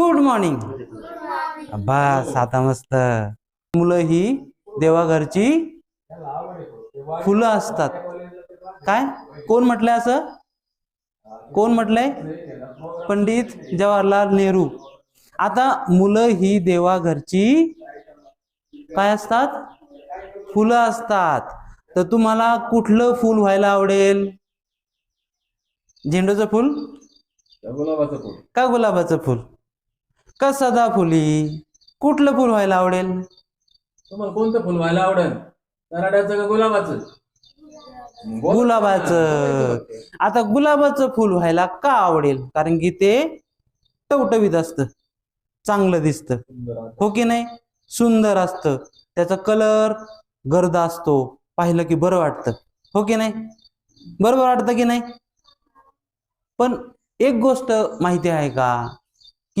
Good morning बस आता मस्त. मुलं ही देवाघरची फुलं असतात. काय? कोण म्हटलंय असं? कोण म्हटलंय? पंडित जवाहरलाल नेहरू. आता मुलं ही देवाघरची काय असतात? फुलं असतात. तर तुम्हाला कुठलं फुल व्हायला आवडेल? झेंडूचं फुल? गुलाबाचं फुल? का गुलाबाचं फुल? का सदाफुली कुठलं फुल व्हायला आवडेल? तुम्हाला कोणतं फुल व्हायला आवडेल? कराड्याचं का गुलाबाचं? गुलाबाचं. आता गुलाबाचं फुल व्हायला का आवडेल? कारण की ते टवटवीत असतं. चांगलं दिसतं. हो की नाही? सुंदर असतं. त्याचा कलर गर्द असतो. पाहिलं की बरं वाटतं. हो की नाही? बरोबर वाटतं की नाही? पण एक गोष्ट माहिती आहे का?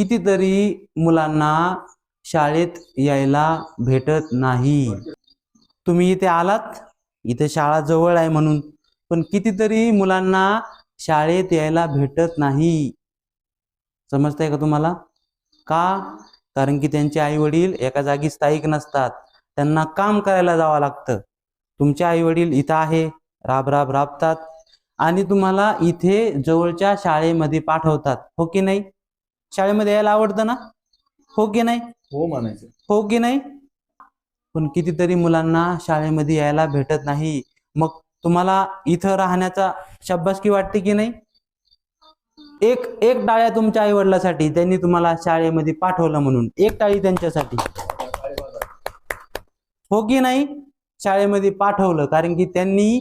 कितीतरी मुलांना शाळेत यायला भेटत नाही. तुम्ही इथे आलात? इथे शाळा जवळ आहे म्हणून. पण कितीतरी मुलांना शाळेत यायला भेटत नाही. समजतंय का तुम्हाला? का? कारण की त्यांचे आई वडील एका जागी स्थायिक नसतात. त्यांना काम करायला जावं लागतं. तुमचे आई वडील इथं आहे. राब राब राबतात. आणि तुम्हाला इथे जवळच्या शाळेमध्ये पाठवतात. हो की नाही? शाळेमध्ये यायला आवडतं ना? हो की नाही? हो म्हणायचं. हो की नाही? पण कितीतरी मुलांना शाळेमध्ये यायला भेटत नाही. मग तुम्हाला इथं राहण्याचा शाबासकी वाटते की नाही? एक एक टाळ्या तुमच्या आई वडिलासाठी त्यांनी तुम्हाला शाळेमध्ये पाठवलं म्हणून. एक टाळी त्यांच्यासाठी. हो की नाही? शाळेमध्ये पाठवलं कारण की त्यांनी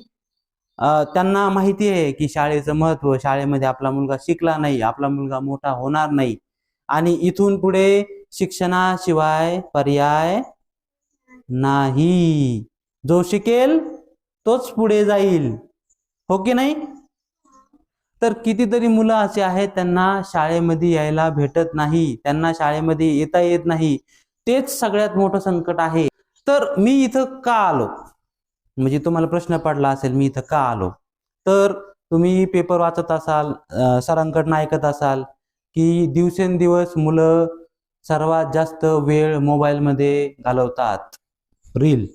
त्यांना माहिती आहे की शाळेचं महत्त्व शाळेमध्ये आपला मुलगा शिकला नाही आपला मुलगा मोठा होणार नाही. आणि इथून पुढे शिक्षणाशिवाय पर्याय नाही. जो शिकेल तोच पुढे जाईल. हो की नाही? तर कितीतरी मुलं असे आहेत त्यांना शाळेमध्ये यायला भेटत नाही त्यांना शाळेमध्ये येता येत नाही. तेच सगळ्यात मोठं संकट आहे. तर मी इथं का आलो? म्हणजे तुम्हाला प्रश्न पडला असेल मी इथं का आलो? तर तुम्ही पेपर वाचत असाल सरांकडनं ऐकत असाल की दिवसेंदिवस मुलं सर्वात जास्त वेळ मोबाईलमध्ये घालवतात. रील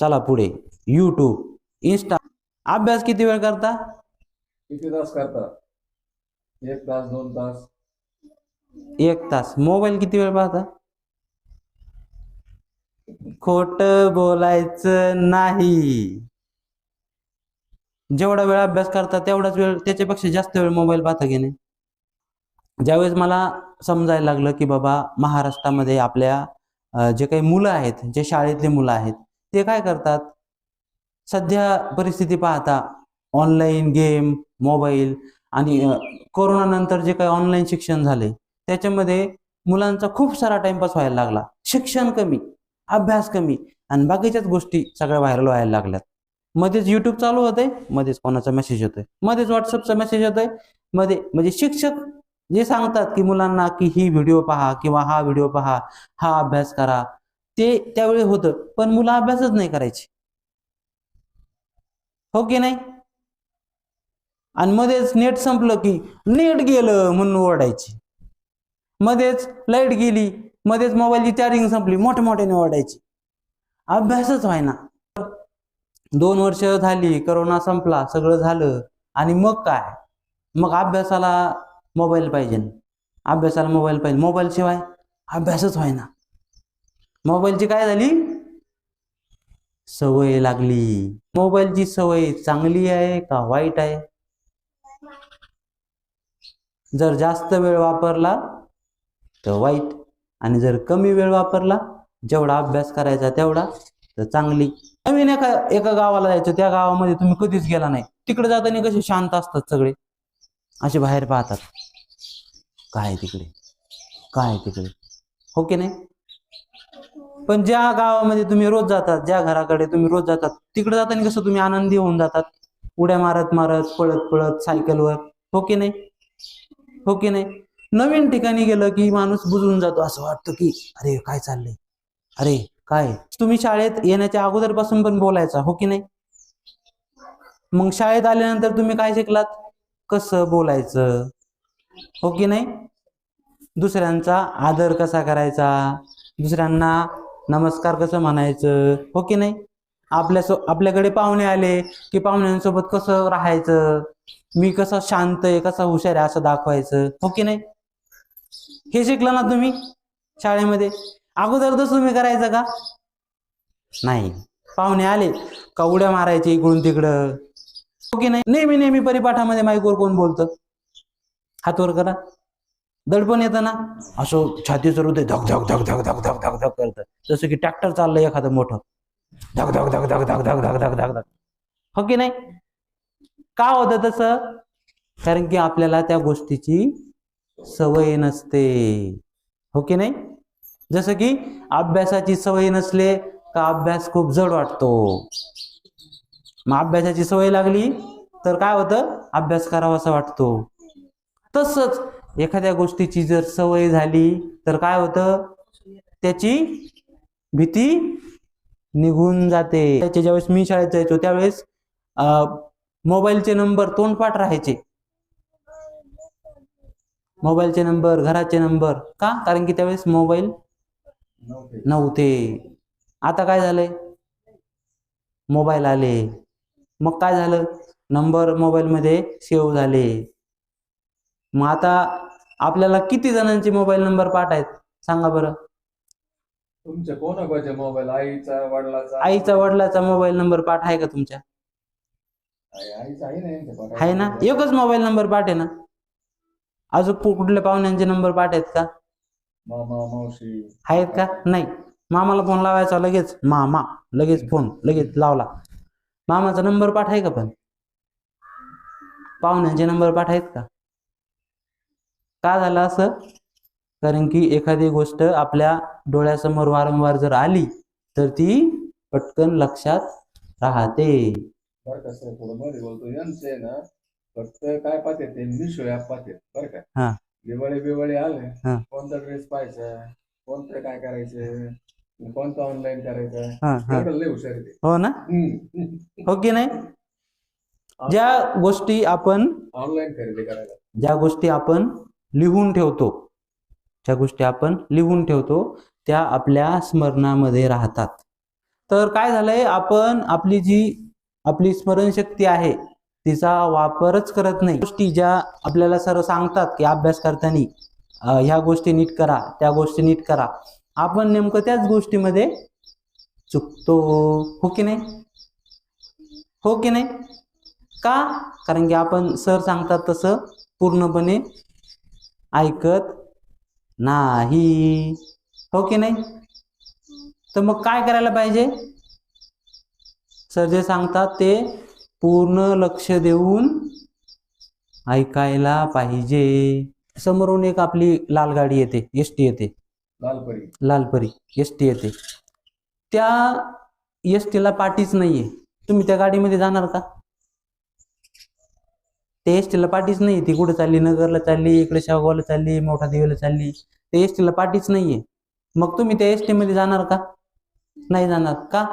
चला पुढे. यूट्यूब इन्स्टा अभ्यास किती वेळ करता? किती तास करता? एक तास दोन तास. एक तास. मोबाईल किती वेळ पाहता? खोट बोलायचं नाही. जेवढा वेळ अभ्यास करता तेवढाच वेळ त्याच्यापेक्षा जास्त वेळ मोबाईल पाहता की नाही ज्यावेळेस मला समजायला लागलं की बाबा महाराष्ट्रामध्ये आपल्या जे काही मुलं आहेत जे शाळेतले मुलं आहेत ते काय करतात? सध्या परिस्थिती पाहता ऑनलाईन गेम मोबाईल आणि कोरोनानंतर जे काही ऑनलाईन शिक्षण झाले त्याच्यामध्ये मुलांचा खूप सारा टाइमपास व्हायला लागला. शिक्षण कमी. अभ्यास कमी. आणि बाकीच्याच गोष्टी सगळ्या व्हायरल व्हायला लागल्यात. मध्येच युट्यूब चालू होते मध्येच कोणाचा मेसेज होतोय मध्येच व्हॉट्सअपचा मेसेज होतोयमध्ये म्हणजे शिक्षक जे सांगतात की मुलांना की ही व्हिडिओ पहा किंवा हा व्हिडिओ पहा हा अभ्यास करा ते त्यावेळी होतं. पण मुलं अभ्यासच नाही करायचे. हो की नाही? आणि मध्येच नेट संपलं की नेट गेलं म्हणून ओरडायची. मध्येच लाइट गेली मध्येच मोबाईलची चार्जिंग संपली मोठ्या मोठ्याने ओरडायची. अभ्यासच व्हायना. दोन वर्ष झाली करोना संपला सगळं झालं. आणि मग काय? मग अभ्यासाला मोबाईल पाहिजे. अभ्यासाला मोबाईल पाहिजे. मोबाईल शिवाय अभ्यासच व्हायना. मोबाईलची काय झाली? सवय लागली. मोबाईलची सवय चांगली आहे का वाईट आहे? जर जास्त वेळ वापरला तर वाईट. आणि जर कमी वेळ वापरला जेवढा अभ्यास करायचा तेवढा तर चांगली. नवीन एका एका गावाला जायचं त्या गावामध्ये तुम्ही कधीच गेला नाही. तिकडे जाताना कसे शांत असतात सगळे? असे बाहेर पाहतात. काय आहे तिकडे? काय आहे तिकडे? हो की नाही? पण ज्या गावामध्ये तुम्ही रोज जातात ज्या घराकडे तुम्ही रोज जातात तिकडे जाताना कसं तुम्ही आनंदी होऊन जातात? उड्या मारत मारत पळत पळत सायकलवर. हो की नाही? हो की नाही? नवीन ठिकाणी गेलं की माणूस बुजून जातो असं वाटतं की अरे काय चाललंय? अरे काय? तुम्ही शाळेत येण्याच्या अगोदरपासून पण बोलायचा हो की नाही? मग शाळेत आल्यानंतर तुम्ही काय शिकलात? कसं बोलायचं? हो की नाही? दुसऱ्यांचा आदर कसा करायचा? दुसऱ्यांना नमस्कार कसं म्हणायचं? हो की नाही? आपल्या सो आपल्याकडे पाहुणे आले की पाहुण्यांसोबत कसं राहायचं? मी कसं शांत आहे कसा हुशार आहे असं दाखवायचं. हो की नाही? हे शिकलं ना तुम्ही शाळेमध्ये अगोदर तुम्ही करायचं का नाही पाहुणे आले का उड्या मारायचे इकडून तिकडं हो नाही नेहमी नेहमी परिपाठामध्ये माईकवर कोण बोलतं हातवर करा दडपण येतं ना असं छातीचं हृदय धक धक धक धक धक धक धक धक करतं जसं की ट्रॅक्टर चाललंय एखादं मोठं धक धक धक धक धक धक धक धक धक धक हो की नाही का होतं तसं कारण की आपल्याला त्या गोष्टीची सवय नसते. हो की नाही? जसं की अभ्यासाची सवय नसले का अभ्यास खूप जड वाटतो. मग अभ्यासाची सवय लागली तर काय होतं? अभ्यास करावासा वाटतो. तसंच एखाद्या गोष्टीची जर सवय झाली तर काय होतं? त्याची भीती निघून जाते. त्याच्या ज्यावेळेस मी शाळेत जायचो त्यावेळेस मोबाईलचे नंबर तोंडपाठ राहायचे. मोबाईलचे नंबर घराचे नंबर. का? कारण की त्यावेळेस मोबाईल नव्हते. आता काय झालंय? मोबाईल आले. मग काय झालं? नंबर मोबाईलमध्ये सेव्ह झाले. मग आता आपल्याला किती जणांचे मोबाईल नंबर पाठ आहेत? सांगा बरं. तुमच्या कोणाकोणाचे मोबाईल? आईचा वडिलाचा? आईचा वडिलाचा मोबाईल नंबर पाठ आहे का तुमच्या? आईचा. आहे ना? एकच मोबाईल नंबर पाठ आहे ना? अजून कुठल्या पाहुण्यांचे नंबर पाठ आहेत का? मामा मावशी. आहेत का? नाही. मामाला फोन लावायचा लगेच. मामा. लगेच फोन लगेच लावला. मामाचा नंबर पाठ आहे का पण? पाहुण्यांचे नंबर पाठ आहेत का? का झालं असं? कारण की एखादी गोष्ट आपल्या डोळ्यासमोर वारंवार जर आली तर ती पटकन लक्षात राहते. फक्त काय पाहते ते मिशो ऍप पाहते बरं का हा. दिवाळी बिवाळी आले हा. कोणता ड्रेस पाहायचा कोणतं काय करायचं कोणतं ऑनलाईन करायचं हा हा एवढं लय हुशार आहे ते. हो ना. हो की नाही ज्या गोष्टी आपण ऑनलाईन खरेदी करायला ज्या गोष्टी आपण लिहून ठेवतो ज्या गोष्टी आपण लिहून ठेवतो त्या आपल्या स्मरणामध्ये राहतात तर काय झालंय आपण आपली जी आपली स्मरणशक्ती आहे तिचा वापरच करत नाही. गोष्टी ज्या आपल्याला सर्व सांगतात की अभ्यास करताना ह्या गोष्टी नीट करा त्या गोष्टी नीट करा. आपण नेमकं त्याच गोष्टीमध्ये चुकतो. हो की नाही? हो की नाही? का? कारण की आपण सर सांगतात तसं पूर्णपणे ऐकत नाही. हो की नाही? तर मग काय करायला पाहिजे? सर जे सांगतात ते पूर्ण लक्ष देऊन ऐकायला पाहिजे. समोरून एक आपली लाल गाडी येते एस टी येते. लालपरी. लालपरी एस टी येते. त्या एस टीला पाठीच नाहीये. तुम्ही त्या गाडीमध्ये जाणार का? त्या एस टीला पाठीच नाही ती कुठे चालली? नगरला चालली इकडे शेवगावला चालली मोठा देवीला चालली. त्या एस टीला पाठीच नाहीये. मग तुम्ही त्या एस टी मध्ये जाणार का? नाही जाणार का?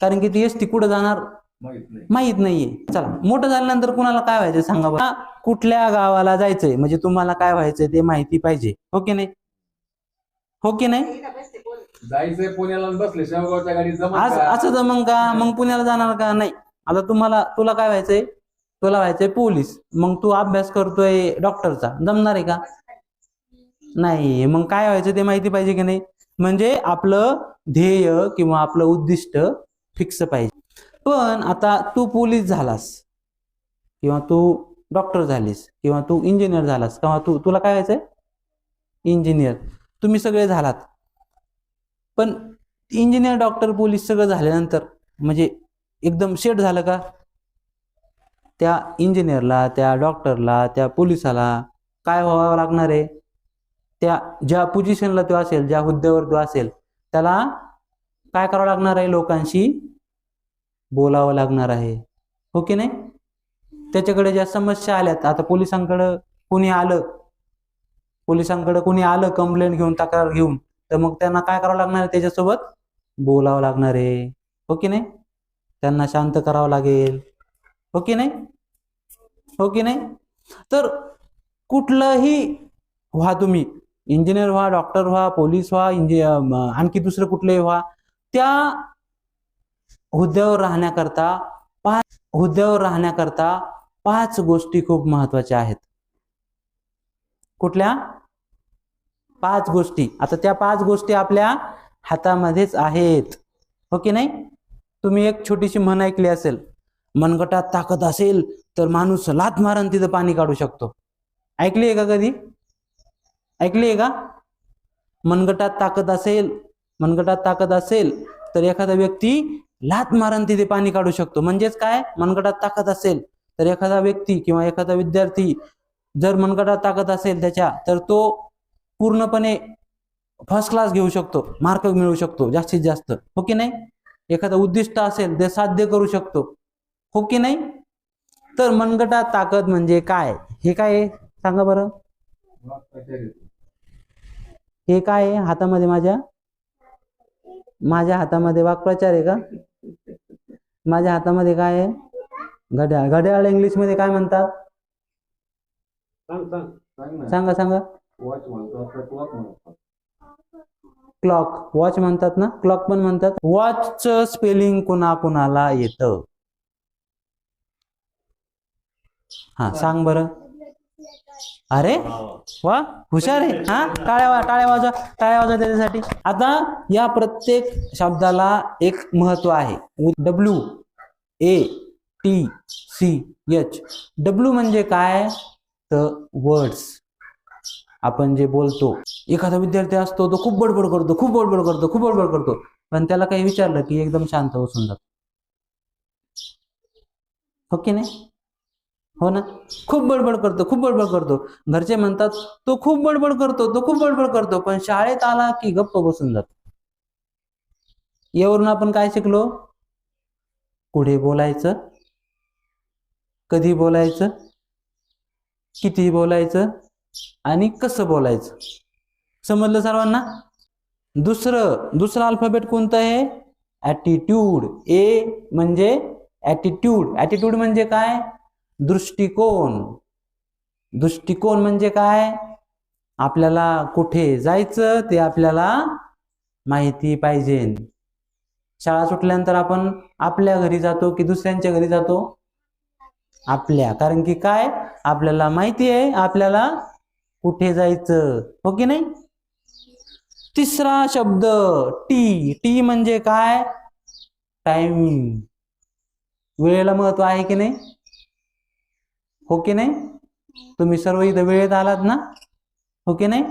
कारण की ती एस टी कुठं जाणार? माहीत नाही. माहीत नाहीये. चला मोठं झाल्यानंतर कुणाला काय व्हायचं सांगा बरं. कुठल्या गावाला जायचंय? म्हणजे तुम्हाला काय व्हायचंय ते माहिती पाहिजे. हो की नाही? हो की नाही? जायचंय पुण्याला बसले. शेवगावच्या आज असं तर मग का? मग पुण्याला जाणार का? नाही. आता तुम्हाला तुला काय व्हायचंय? तुला व्हायचंय पोलीस. मग तू अभ्यास करतोय डॉक्टरचा. जमणार आहे का? नाही. मग काय व्हायचं ते माहिती पाहिजे की नाही? म्हणजे आपलं ध्येय किंवा आपलं उद्दिष्ट फिक्स पाहिजे. पण आता तू पोलीस झालास. किंवा तू डॉक्टर झालीस. किंवा तू इंजिनियर झालास. किंवा तू तुला काय व्हायचंय? इंजिनियर तुम्ही सगळे झालात. पण इंजिनियर डॉक्टर पोलीस सगळं झाल्यानंतर म्हणजे एकदम सेट झालं का? त्या इंजिनियरला त्या डॉक्टरला त्या पोलिसाला काय व्हावं लागणार आहे? त्या ज्या पोझिशनला तो असेल ज्या हुद्द्यावर तो असेल त्याला काय करावं लागणार आहे लोकांशी? बोलावं लागणार आहे. हो की नाही? त्याच्याकडे ज्या समस्या आल्यात आता पोलिसांकडं कोणी आलं पोलिसांकडे कोणी आलं कंप्लेंट घेऊन तक्रार घेऊन तर मग त्यांना काय करावं लागणार आहे त्याच्यासोबत? बोलावं लागणार आहे. हो की नाही? त्यांना शांत करावं लागेल. हो की नाही? हो की नाही? तर कुठलंही व्हा तुम्ही. इंजिनियर व्हा डॉक्टर व्हा पोलीस व्हा इंजि आणखी दुसरं कुठलंही व्हा त्या हुद्द्यावर राहण्याकरता पाच हुद्द्यावर राहण्याकरता पाच गोष्टी खूप महत्त्वाच्या आहेत. कुठल्या? पाच गोष्टी. आता त्या पाच गोष्टी आपल्या हातामध्येच आहेत. हो की नाही? तुम्ही एक छोटीशी म्हण ऐकली असेल मनगटात ताकद असेल तर माणूस लात मारून तिथं पाणी काढू शकतो. ऐकली आहे का कधी? ऐकली आहे का? मनगटात ताकद असेल मनगटात ताकद असेल तर एखादा व्यक्ती लात मारून तिथे पाणी काढू शकतो. म्हणजेच काय? मनगटात ताकद असेल तर एखादा व्यक्ती किंवा एखादा विद्यार्थी जर मनगटात ताकद असेल त्याच्या तर तो पूर्णपणे फर्स्ट क्लास घेऊ शकतो. मार्क मिळवू शकतो. जास्तीत जास्त. हो की नाही? एखादं उद्दिष्ट असेल ते साध्य करू शकतो. हो की नाही? तर मनगटात ताकद म्हणजे काय? हे काय आहे? सांगा बरं. हे काय आहे? हातामध्ये माझ्या? माझ्या हातामध्ये वाक्प्रचार आहे का? माझ्या हातामध्ये काय आहे? घड्याळ. घड्याळ इंग्लिशमध्ये काय म्हणतात? सांग सांगा. सांगा वॉच म्हणतात का क्लॉक म्हणतात? क्लॉक वॉच म्हणतात ना? क्लॉक पण म्हणतात. वॉचचं स्पेलिंग कुणा कुणाला येतं? हा सांग बरं. अरे? वा हुशार आहे. हा? टाळ्या वा- टाळ्या वाजवा टाळ्या वाजवा त्याच्यासाठी. आता या प्रत्येक शब्दाला एक महत्त्व आहे. W A T C H W म्हणजे काय? तर वर्ड्स आपण जे बोलतो. एखादा विद्यार्थी असतो तो खूप बडबड करतो खूप बडबड करतो खूप बडबड करतो. पण त्याला काही विचारलं की एकदम शांत बसून जातो. हो नाही? हो ना? खूप बडबड करतो खूप बडबड करतो. घरचे म्हणतात तो खूप बडबड करतो तो खूप बडबड करतो पण शाळेत आला की गप्प बसून जातो. यावरून आपण काय शिकलो? कुठे बोलायचं? कधी बोलायचं? किती बोलायचं? आणि कसं बोलायचं? समजलं सर्वांना? दुसरं दुसरं अल्फाबेट कोणतं आहे? ॲटिट्यूड ए म्हणजे ॲटिट्यूड ॲटिट्यूड म्हणजे काय? दृष्टिकोन. दृष्टिकोन म्हणजे काय? आपल्याला कुठे जायचं ते आपल्याला माहिती पाहिजे. शाळा सुटल्यानंतर आपण आपल्या घरी जातो की दुसऱ्यांच्या घरी जातो? आपल्या. कारण की काय? आपल्याला माहिती आहे आपल्याला कुठे जायचं. हो की नाही? तिसरा शब्द टी टी म्हणजे काय? टाइमिंग वेळेला महत्त्व आहे की नाही? हो की नाही? तुम्ही सर्व इथं वेळेत आलात ना? हो की नाही?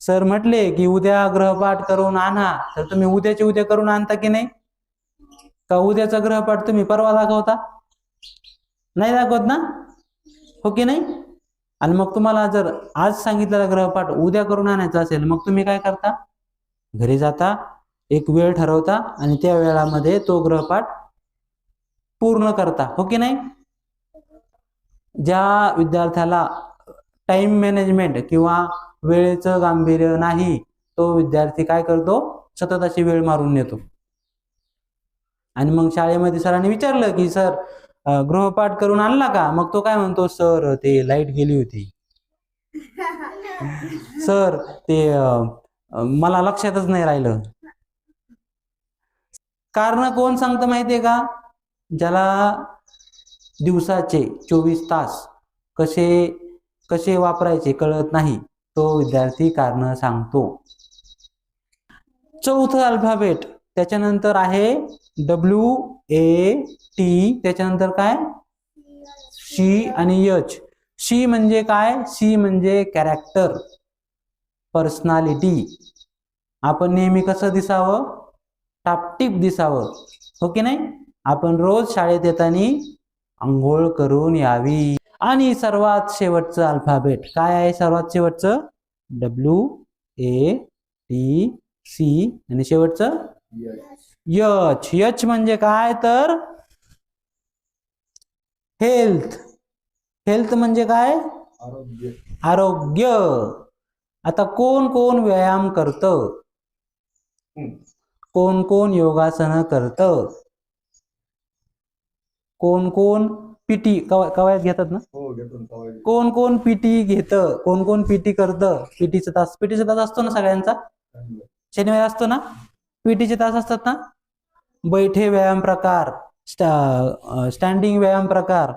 सर म्हटले की उद्या ग्रहपाठ करून आणा. तर तुम्ही उद्याचे उद्या करून आणता की नाही? का उद्याचा ग्रहपाठ तुम्ही परवा दाखवता? नाही दाखवत ना? हो की नाही? आणि मग तुम्हाला जर आज सांगितलेला ग्रहपाठ उद्या करून आणायचा असेल मग तुम्ही काय करता? घरी जाता एक वेळ ठरवता आणि त्या वेळामध्ये तो ग्रहपाठ पूर्ण करता. हो की नाही? ज्या विद्यार्थ्याला टाइम मॅनेजमेंट किंवा वेळेचं गांभीर्य नाही तो विद्यार्थी काय करतो? सतत अशी वेळ मारून नेतो. आणि मग शाळेमध्ये सरांनी विचारलं की सर गृहपाठ करून आणला का? मग तो काय म्हणतो सर ते लाइट गेली होती. सर ते मला लक्षातच नाही राहिलं. कारण कोण सांगतं माहितीये का? ज्याला दिवसाचे चोवीस तास कसे कसे वापरायचे कळत नाही तो विद्यार्थी कारण सांगतो. चौथं अल्फाबेट त्याच्यानंतर आहे डब्ल्यू ए टी त्याच्यानंतर काय? शी आणि यच शी म्हणजे काय? शी म्हणजे कॅरेक्टर पर्सनॅलिटी आपण नेहमी कसं दिसावं? टापटीप दिसावं. हो की नाही? आपण रोज शाळेत येताना आंघोळ करून यावी. आणि सर्वात शेवटचं अल्फाबेट काय आहे सर्वात शेवटचं? डब्ल्यू ए टी सी आणि शेवटचं? यच यच म्हणजे काय तर? हेल्थ हेल्थ म्हणजे काय? आरोग्य. आरोग्य. आता कोण कोण व्यायाम करत. कोण कोण योगासन करत? कोण कोण पीटी कवायत घेतात ना? हो घेतो. कोण कोण पीटी घेतं कोण कोण पीटी करतं पीटीचा तास. पीटीचा तास असतो ना सगळ्यांचा. शनिवारी असतो ना? पीटीचे तास असतात ना? बैठे व्यायाम प्रकार स्टा स्टँडिंग व्यायाम प्रकार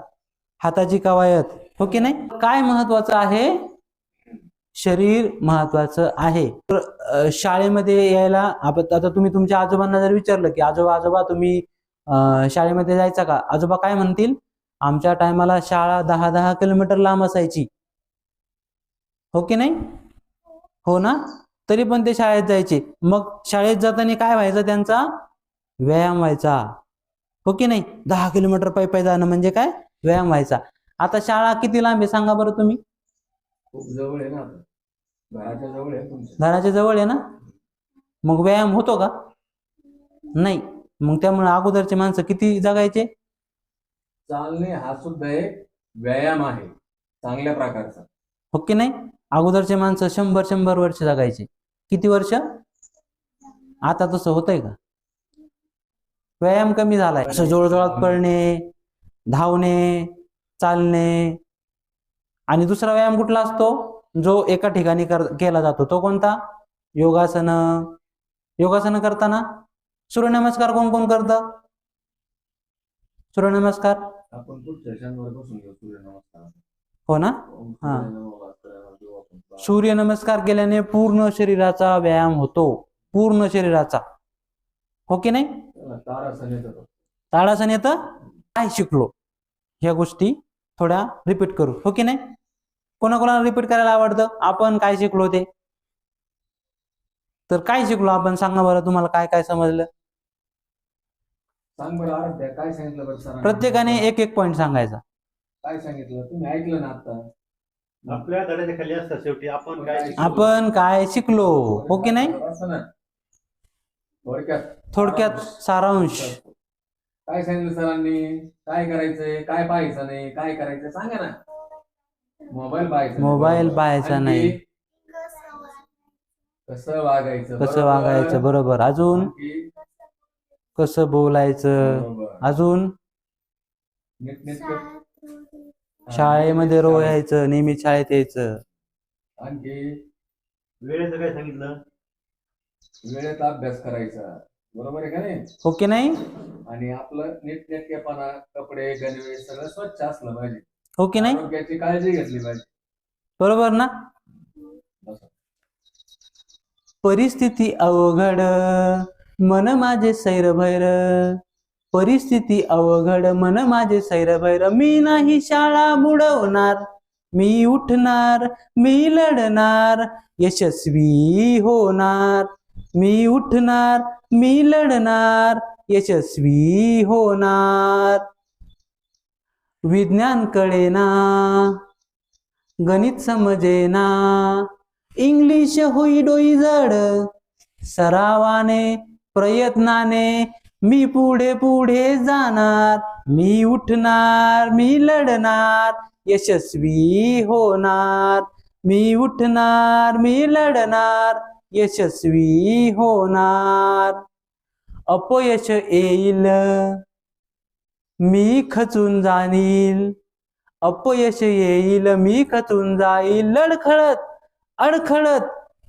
हाताची कवायत हो की नाही? काय महत्वाचं आहे? शरीर महत्वाचं आहे. शाळेमध्ये यायला आता तुम्ही तुमच्या आजोबांना जर विचारलं की आजोबा आजोबा तुम्ही शाळेमध्ये जायचा का? आजोबा काय म्हणतील? आमच्या टायमाला शाळा दहा दहा किलोमीटर लांब असायची. हो की नाही? हो ना? तरी पण ते शाळेत जायचे. मग शाळेत जाताना काय व्हायचं त्यांचा? व्यायाम व्हायचा. हो की नाही? दहा किलोमीटर पायी पायी जाणं म्हणजे काय? व्यायाम व्हायचा. आता शाळा किती लांब आहे सांगा बरं तुम्ही? खूप जवळ आहे ना आता. घराच्या जवळ आहे तुमच्या. घराच्या जवळ आहे ना? मग व्यायाम होतो का? नाही. मग त्यामुळे अगोदरचे माणसं किती जगायचे? चालणे हा सुद्धा एक व्यायाम आहे चांगल्या प्रकारचा. हो की नाही? अगोदरचे माणसं शंभर शंभर वर्ष जगायचे. किती वर्ष? आता तसं होतंय का? व्यायाम कमी झालाय. असं जोळजोळात पळणे धावणे चालणे. आणि दुसरा व्यायाम कुठला असतो? जो एका ठिकाणी केला जातो. तो कोणता? योगासन. योगासन करताना? सूर्यनमस्कार कोण कोण करतं? सूर्यनमस्कार. आपण हो ना? हा. सूर्यनमस्कार. केल्याने पूर्ण शरीराचा व्यायाम होतो. पूर्ण शरीराचा. हो की नाही. ताडासन येतं काय शिकलो? ह्या गोष्टी थोड्या रिपीट करू. हो की नाही? कोणाकोणाला रिपीट करायला आवडतं? आपण काय शिकलो ते? तर काय शिकलो आपण? सांगा बरं तुम्हाला काय काय समजलं? सांग बरं काय सांगितलं बरं सरांनी? प्रत्येकाने एक एक पॉईंट सांगायचा. काय सांगितलं? तुम्ही ऐकलं ना आता. आपल्या धड्याच्या खाली असतात शेवटी. आपण काय शिकलो? आपण काय शिकलो? हो की नाही? असं ना थोडक्यात. थोडक्यात सारांश. काय सांगितलं सरांनी? काय करायचंय? काय पाहायचं नाही? काय करायचं सांगा ना. मोबाईल पाहायचा नाही. मोबाईल. पाहायचा नाही. कसं वागायचं? कसं बरोबर. वागायचं? बरोबर. अजून? आणखी कसं बोलायचं? बरोबर. अजून? नीटनेटकं- शाळेमध्ये रो यायचं नेहमी शाळेत यायचं. आणखी? वेळेचं काय सांगितलं? वेळेत अभ्यास करायचा. बरोबर आहे का नाही? हो की नाही? आणि आपलं नीटनेटकेपणा कपडे गणवे सगळं स्वच्छ असलं पाहिजे. हो की नाही? आरोग्याची काळजी घेतली पाहिजे. बरोबर ना. परिस्थिती अवघड. मन माझे सैरभैर परिस्थिती अवघड मन माझे सैरभैर मी नाही शाळा बुडवणार मी उठणार मी लढणार यशस्वी होणार. मी उठणार मी लढणार यशस्वी होणार. विज्ञान कळेना गणित समजेना इंग्लिश होई डोई जड सरावाने प्रयत्नाने मी पुढे पुढे जाणार मी उठणार मी लढणार यशस्वी होणार. मी उठणार मी लढणार यशस्वी होणार. अपयश येईल मी खचून जाणील. अपयश येईल मी खचून जाईल. लडखळत अडखळत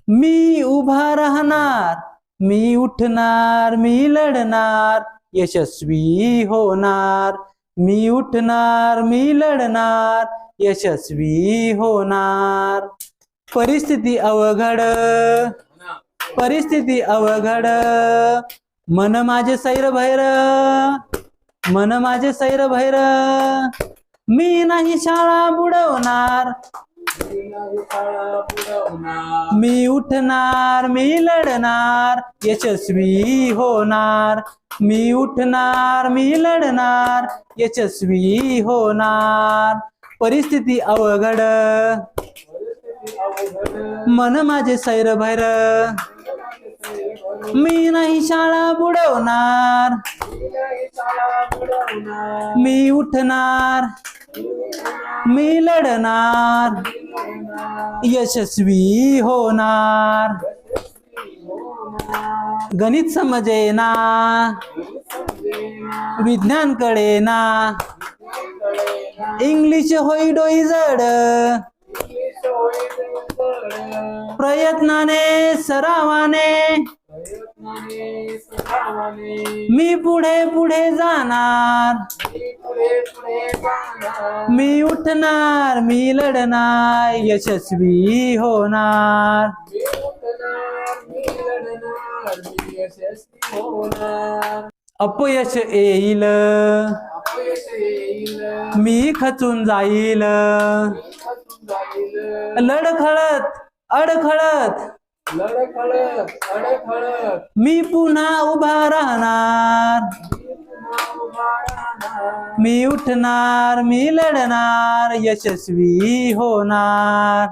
मी उभा राहणार. मी उठणार मी लढणार यशस्वी होणार. मी उठणार मी लढणार यशस्वी होणार. परिस्थिती अवघड परिस्थिती अवघड. मन माझे सैर भैर मन माझे सैर भैर. मी नाही शाळा बुडवणार. मी उठणार मी लढणार यशस्वी होणार. मी उठणार मी लढणार यशस्वी होणार. परिस्थिती अवघड. मन माझे सैरभैर मी नाही शाळा बुडवणार. मी उठणार. मी लढणार. यशस्वी होणार. गणित समजे ना विज्ञान कळेना इंग्लिश होई डोई जड. प्रयत्नाने सरावाने. मी पुढे पुढे जाणार. मी उठणार मी लढणार यशस्वी होणार. अपयश येईल. मी खचून जाईल. लढखळत अडखळत. अडखळत मी पुन्हा उभा राहणार. मी उठणार मी लढणार यशस्वी होणार.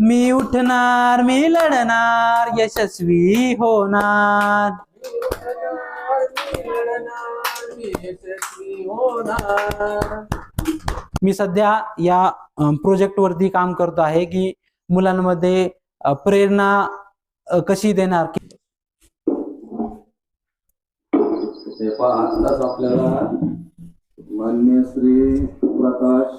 मी उठणार मी लढणार यशस्वी होणार. मी उठणार मी लढणार यशस्वी होणार. मी सध्या या प्रोजेक्ट वरती काम करतो आहे की मुलांमध्ये प्रेरणा कशी देणार? की ते आपल्याला मान्य श्री प्रकाश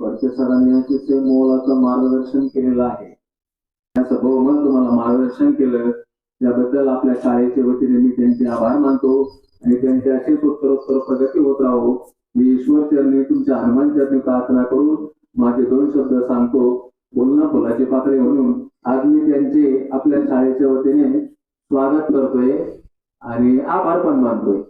भडके सरांनी अतिशय मोलाचं मार्गदर्शन केलेलं आहे या सभोवमन तुम्हाला मार्गदर्शन केलं त्याबद्दल आपल्या शाळेच्या वतीने मी त्यांचे आभार मानतो आणि त्यांची अशीच उत्तरोत्तर प्रगती होत राहो. मी ईश्वर चरणी तुमच्या हनुमान चरणी प्रार्थना करून माझे दोन शब्द सांगतो. बोलणं फुलाची पाकळी म्हणून आज मी त्यांचे आपल्या शाळेच्या वतीने स्वागत करतोय आणि आभार पण मानतोय.